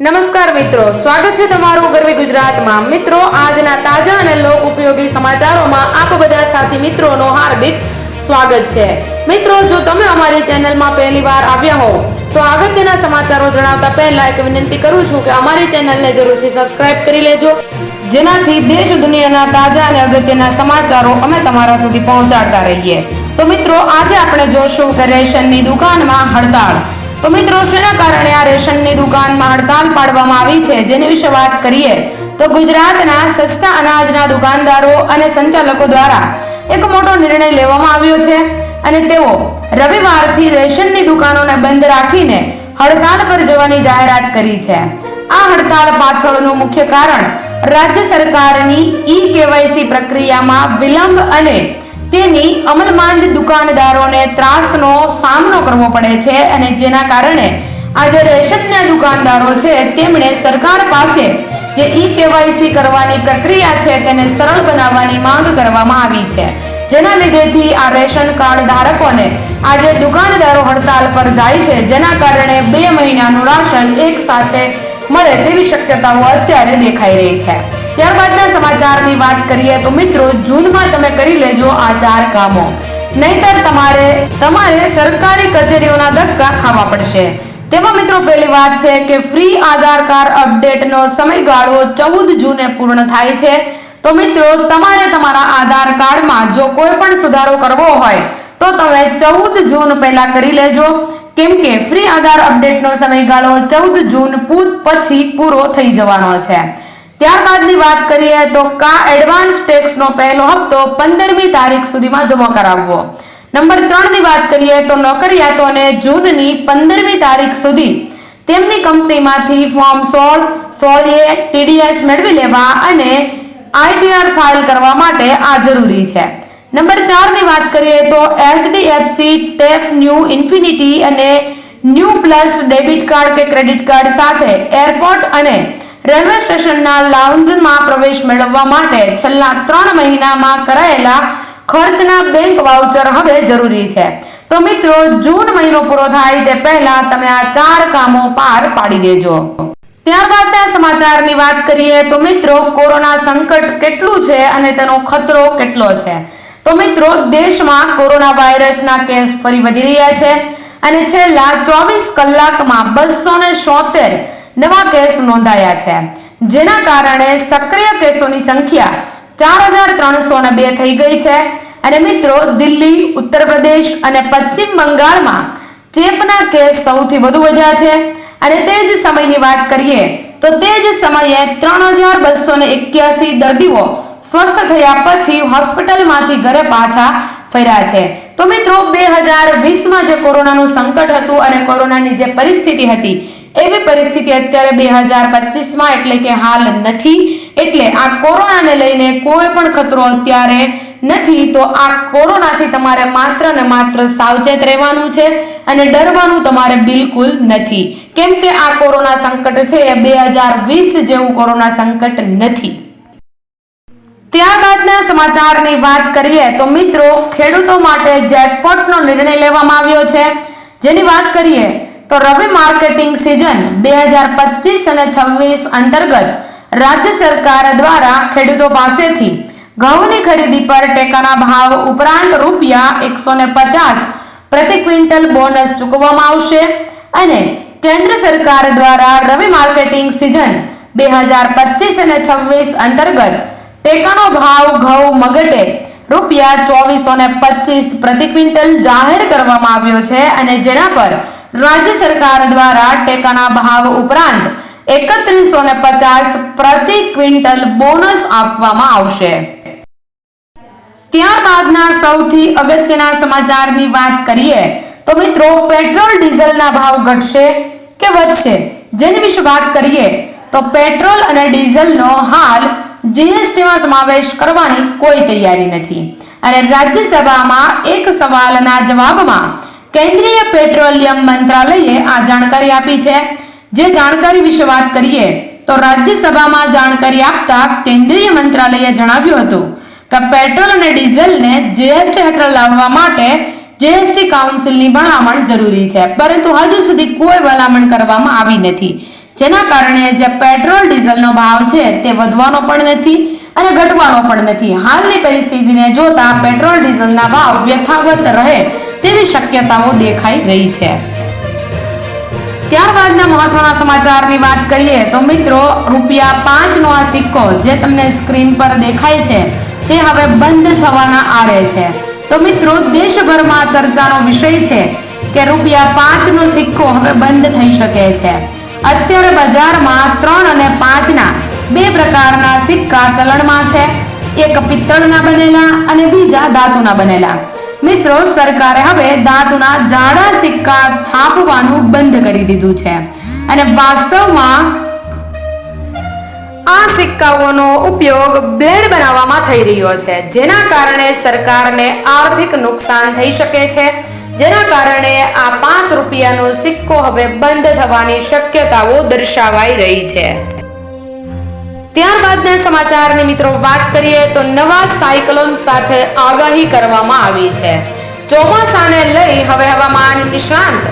નમસ્કાર મિત્રો, સ્વાગત છે તમારું ગરવી ગુજરાતમાં. મિત્રો, આજના તાજા અને લોક ઉપયોગી સમાચારોમાં આપ બધા સાથી મિત્રોનો હાર્દિક સ્વાગત છે. મિત્રો, જો તમે અમારી ચેનલમાં પહેલી વાર આવ્યા હો તો અગત્યના સમાચારો જણાવતા પહેલા એક વિનંતી કરું છું કે અમારી ચેનલને જરૂરથી સબસ્ક્રાઇબ કરી લેજો, જેનાથી દેશ દુનિયાના તાજા અને અગત્યના સમાચારો અમે તમારા સુધી પહોંચાડતા રહીએ. તો મિત્રો, આજે આપણે જોશું કે રેશનની દુકાનમાં હડતાળ. તો મિત્રો, શેના કારણે આ રેશનની દુકાનમાં હડતાલ પાડવામાં આવી છે? જેની વિશે વાત કરીએ તો ગુજરાતના સસ્તા અનાજના દુકાનદારો અને સંચાલકો દ્વારા એક મોટો નિર્ણય લેવામાં આવ્યો છે અને તેઓ રવિવારથી રેશનની દુકાનોને બંધ રાખીને હડતાલ પર જવાની જાહેરાત કરી છે. આ હડતાલ પાછળનું મુખ્ય કારણ રાજ્ય સરકારની ઈ કેવાયસી પ્રક્રિયામાં વિલંબ અને તેની અમલમાંદ દુકાનદારોને ત્રાસનો સામનો કરવો પડે છે અને જેના કારણે આજે રેશનના દુકાનદારો છે, તેમણે સરકાર પાસે જે ઈ કેવાયસી કરવાની પ્રક્રિયા છે, તેને સરળ બનાવવાની માંગ કરવામાં આવી છે. જેના લીધેથી આ રેશન કાર્ડ ધારકોને આજે દુકાનદારો હડતાલ પર જાય છે, જેના કારણે બે મહિનાનું રાશન એક સાથે મળે તેવી શક્યતાઓ અત્યારે દેખાઈ રહી છે. ત્યારબાદના સમાચારની વાત કરીએ તો મિત્રો, જૂનમાં તમે કરી લેજો આ ચાર કામો. નહીતર તમારે તમારે સરકારી કચેરીઓના ધક્કા ખાવા પડશે. તેમાં મિત્રો પહેલી વાત છે કે ફ્રી આધાર કાર્ડ અપડેટનો સમયગાળો ચૌદ જૂને પૂર્ણ થાય છે. તો મિત્રો, તમારે તમારા આધાર કાર્ડમાં જો કોઈ પણ સુધારો કરવો હોય, તો તમે ચૌદ જૂન પહેલા કરી લેજો. કેમ કે ફ્રી આધાર અપડેટનો સમયગાળો ચૌદ જૂન પછી પૂરો થઈ જવાનો છે. ત્યારબાદની વાત કરીએ તો કા એડવાન્સ ટેક્સનો પહેલો હપ્તો પંદરમી તારીખ સુધીમાં જમા કરાવવો. નંબર ત્રણની વાત કરીએ તો નોકરિયાતોને જૂનની પંદરમી તારીખ સુધી તેમની કંપનીમાંથી ફોર્મ સોળ સોળ એ ટીડીએસ મેળવી લેવા અને આઈટીઆર ફાઇલ કરવા માટે આ જરૂરી છે. નંબર ચારની વાત કરીએ તો એચડીએફસી ટેપ, ન્યૂ, ઇન્ફિનિટી અને ન્યૂ પ્લસ ડેબિટ કાર્ડ કે ક્રેડિટ કાર્ડ સાથે એરપોર્ટ અને રેલવે સ્ટેશનના લાઉન્જમાં પ્રવેશ મેળવવા માટે છેલ્લા ત્રણ મહિનામાં કરાયેલા ખર્ચના બેંક વાઉચર હવે જરૂરી છે. તો મિત્રો, જૂન મહિનો પૂરો થાય તે પહેલા તમે આ ચાર કામો પાર પાડી દેજો. ત્યારબાદના સમાચારની વાત કરીએ તો મિત્રો, કોરોના સંકટ કેટલું છે અને તેનો ખતરો કેટલો છે? તો મિત્રો, દેશમાં કોરોના વાયરસના કેસ ફરી વધી રહ્યા છે અને છેલ્લા ચોવીસ કલાકમાં બસો ને નવા કેસ નોંધાયા છે. જેના કારણે સક્રિય કેસોની સંખ્યા ચાર હજાર ત્રણસો ને બે થઈ ગઈ છે. અને મિત્રો, દિલ્હી, ઉત્તર પ્રદેશ અને પશ્ચિમ બંગાળમાં ચેપના કેસ સૌથી વધુ વધ્યા છે. અને તે જ સમયની વાત કરીએ, તો તે જ સમયે ત્રણ હજાર બસો ને એક્યાસી દર્દીઓ સ્વસ્થ થયા પછી હોસ્પિટલમાંથી ઘરે પાછા ફર્યા છે. તો મિત્રો, બે હજાર વીસમાં જે કોરોનાનું સંકટ હતું અને કોરોનાની જે પરિસ્થિતિ હતી એવી પરિસ્થિતિ અત્યારે બે હજાર પચીસમાં એટલે કે હાલ નથી. એટલે આ કોરોનાને લઈને કોઈ પણ ખતરો અત્યારે નથી. તો આ કોરોનાથી તમારે માત્ર ને માત્ર સાવચેત રહેવાનું છે અને ડરવાનું તમારે બિલકુલ નથી. કેમ કે આ કોરોના સંકટ છે એ બે હજાર વીસ જેવું કોરોના સંકટ નથી. ત્યારબાદના સમાચારની વાત કરીએ તો મિત્રો ખેડૂતો માટે જેકપોટનો નિર્ણય લેવામાં આવ્યો છે. જેની વાત કરીએ તો રવિ માર્કેટિંગ સિઝન બે હજાર પચીસ અને છવ્વીસ અંતર્ગત રાજ્ય સરકાર દ્વારા ખેડૂતો પાસેથી ઘઉંની ખરીદી પર ટેકાના ભાવ ઉપરાંત રૂપિયા એકસો ને પચાસ પ્રતિ ક્વિન્ટલ બોનસ ચૂકવવામાં આવશે અને કેન્દ્ર સરકાર દ્વારા રવિ માર્કેટિંગ સિઝન બે હજાર પચીસ અને છવ્વીસ અંતર્ગત ટેકાનો ભાવ ઘઉં મગટે રૂપિયા ચોવીસો ને પચીસ પ્રતિ ક્વિન્ટલ જાહેર કરવામાં આવ્યો છે અને જેના પર રાજ્ય સરકાર દ્વારા ટેકાના ભાવ ઉપરાંત એકત્રીસો ને પચાસ પ્રતિ ક્વિન્ટલ બોનસ આપવામાં આવશે. ત્યારબાદના સૌથી અગત્યના સમાચારની વાત કરીએ, તો મિત્રો પેટ્રોલ ડીઝલના ભાવ ઘટશે કે વધશે? જેની વિશે વાત કરીએ, તો પેટ્રોલ અને ડીઝલનો હાલ જીએસટીમાં સમાવેશ કરવાની કોઈ તૈયારી નથી. અને રાજ્યસભામાં એક સવાલના જવાબમાં કેન્દ્રીય પેટ્રોલિયમ મંત્રાલયે આ જાણકારી આપી છે. જે જાણકારી વિશે વાત કરીએ, તો રાજ્યસભામાં જાણકારી આપતા કેન્દ્રીય મંત્રાલયે જણાવ્યું હતું કે પેટ્રોલ અને ડીઝલને જીએસટી હેઠળ લાવવા માટે જીએસટી કાઉન્સિલની ભલામણ જરૂરી છે. પરંતુ હજુ સુધી કોઈ ભલામણ કરવામાં આવી નથી. જેના કારણે જે પેટ્રોલ, ડીઝલનો ભાવ છે તે વધવાનો પણ નથી અને ઘટવાનો પણ નથી. હાલની પરિસ્થિતિને જોતા પેટ્રોલ, ડીઝલના ભાવ યથાવત રહે તેવી શક્યતાઓ દેખાઈ રહી છે. ત્યારબાદના મહત્વના સમાચારની વાત કરીએ તો મિત્રો, રૂપિયા પાંચનો આ સિક્કો જે તમને સ્ક્રીન પર દેખાય છે, તે હવે બંધ થવાના આરે છે. તો મિત્રો, દેશભરમાં ચર્ચાનો વિષય છે કે રૂપિયા પાંચનો સિક્કો હવે બંધ થઈ શકે છે. અત્યારે બજારમાં ત્રણ અને પાંચના બે પ્રકારના સિક્કા ચલણમાં છે. એક પિત્તળના બનેલા અને બીજા ધાતુના બનેલા. મિત્રો, સરકારે હવે ધાતુના જાડા સિક્કા છાપવાનું બંધ કરી દીધું છે. અને વાસ્તવમાં આ સિક્કાઓનો ઉપયોગ બ્લેડ બનાવવામાં થઈ રહ્યો છે. જેના કારણે સરકારને આર્થિક નુકસાન થઈ શકે છે. જેના કારણે આ પાંચ રૂપિયાનો સિક્કો હવે બંધ થવાની શક્યતાઓ દર્શાવાઈ રહી છે. ત્યારબાદના સમાચારની મિત્રો વાત કરીએ તો નવા સાયક્લોન સાથે આગાહી કરવામાં આવી છે. ચોમાસાને લઈ હવે હવામાન નિષ્ણાંત.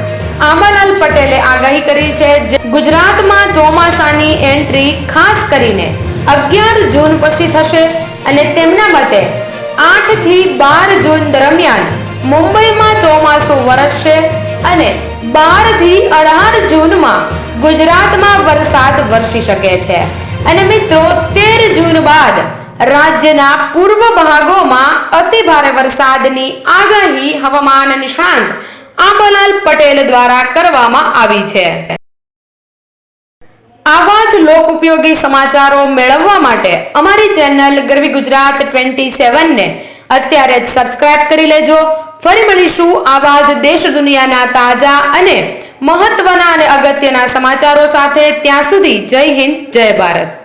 આંબાલાલ પટેલે આગાહી કરી છે ગુજરાતમાં ચોમાસાની એન્ટ્રી ખાસ કરીને અગિયાર જૂન પછી થશે અને તેમના મતે આઠથી બાર જૂન દરમિયાન મુંબઈમાં ચોમાસું વરસશે અને બારથી અઢાર જૂનમાં ગુજરાતમાં વરસાદ વરસી શકે છે. અને મિત્રો, તેર જૂન બાદ રાજ્યના પૂર્વ ભાગોમાં અતિ ભારે વરસાદની આગાહી હવામાન નિષ્ણાંત આંબાલાલ પટેલ દ્વારા કરવામાં આવી છે. આવા જ લોક ઉપયોગી સમાચારો મેળવવા માટે અમારી ચેનલ ગરવી ગુજરાત ટ્વેન્ટી સેવનને અત્યારે જ સબસ્ક્રાઇબ કરી લેજો. ફરી મળીશું આવા જ દેશ દુનિયાના તાજા અને મહત્વના અને અગત્યના સમાચારો સાથે ત્યાં સુધી જય હિન્દ જય ભારત.